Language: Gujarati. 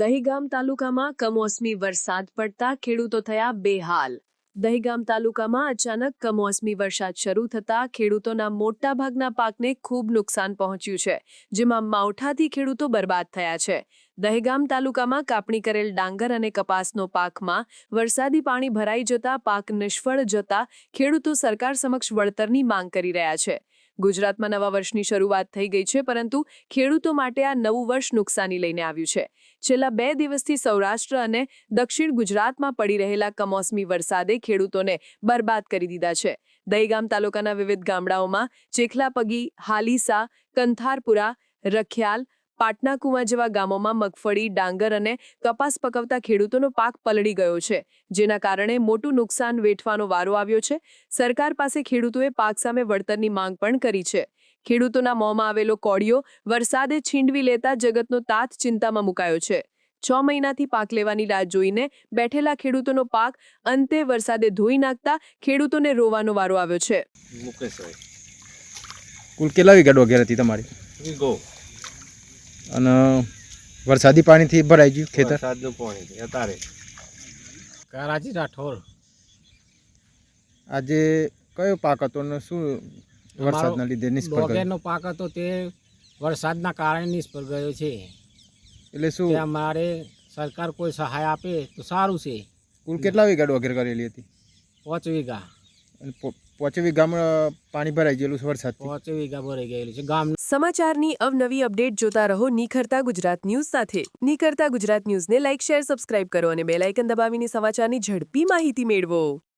દહીગામ તાલુકામાં કમોસમી વરસાદ પડતા ખેડૂતો થયા બેહાલ. દહીગામ તાલુકામાં અચાનક કમોસમી વરસાદ શરૂ થતા ખેડૂતોના મોટાભાગના પાકને ખૂબ નુકસાન પહોંચ્યું છે, જેમાં માવઠાથી ખેડૂતો બરબાદ થયા છે. દહેગામ તાલુકામાં કાપણી કરેલ ડાંગર અને કપાસનો પાકમાં વરસાદી પાણી ભરાઈ જતા પાક નિષ્ફળ જતા ખેડૂતો સરકાર સમક્ષ વળતરની માંગ કરી રહ્યા છે. ગુજરાતમાં નવા વર્ષની શરૂઆત થઈ ગઈ છે, પરંતુ ખેડૂતો માટે આ નવું વર્ષ નુકસાની લઈને આવ્યું છે. છેલ્લા બે દિવસથી સૌરાષ્ટ્ર અને દક્ષિણ ગુજરાતમાં પડી રહેલા કમોસમી વરસાદે ખેડૂતોને બરબાદ કરી દીધા છે. દહીગામ તાલુકાના વિવિધ ગામડાઓમાં ચેખલાપગી, હાલીસા, કંથારપુરા, રખિયાલ પાટના કુવા જેવા ગામોમાં મગફળી ડાંગર અને કપાસ પકવતા ખેડૂતોનો પાક પલળી ગયો છે. જેના કારણે મોટું નુકસાન વેઠવાનો વારો આવ્યો છે. સરકાર પાસે ખેડૂતોએ પાક સામે વળતરની માંગ પણ કરી છે. ખેડૂતોના મોંમાં આવેલો કોળિયો વરસાદે છીંડવી લેતા જગતનો તાત ચિંતામાં મુકાયો છે. છ મહિનાથી પાક લેવાની રાહ જોઈને બેઠેલા ખેડૂતોનો પાક અંતે વરસાદે ધોઈ નાખતા ખેડૂતોને રોવાનો વારો આવ્યો છે. મુકેશભાઈ કુલ કેટલા વીઘા ડોગેર હતી તમારી? વીગો અને વરસાદી પાણીથી ભરાઈ ગયું ખેતર. વરસાદનું પાણી અત્યારે. કરાચી રાઠોડ. આજે કયો પાક હતો ને શું વરસાદના લીધે નિષ્ફળ ગયો? ડોગેરનો પાક હતો તે વરસાદના કારણે નિષ્ફળ ગયો છે. એટલે શું? અમારે સરકાર કોઈ સહાય આપે તો સારું છે. કુલ કેટલા વીઘા ડોગેર કરેલી હતી? પાંચ વીઘા. પાંચ વીઘામાં પાણી ભરાઈ ગયેલું છે વરસાદ પાંચ વીઘા ભરાઈ ગયેલું છે. ગામ સમાચારની અવનવી અપડેટ જોતા રહો નિખરતા ગુજરાત ન્યૂઝ સાથે. નિખરતા ગુજરાત ન્યૂઝને લાઇક શેર સબસ્ક્રાઇબ કરો અને બેલ આઇકન દબાવીને સમાચારની ઝડપી માહિતી મેળવો.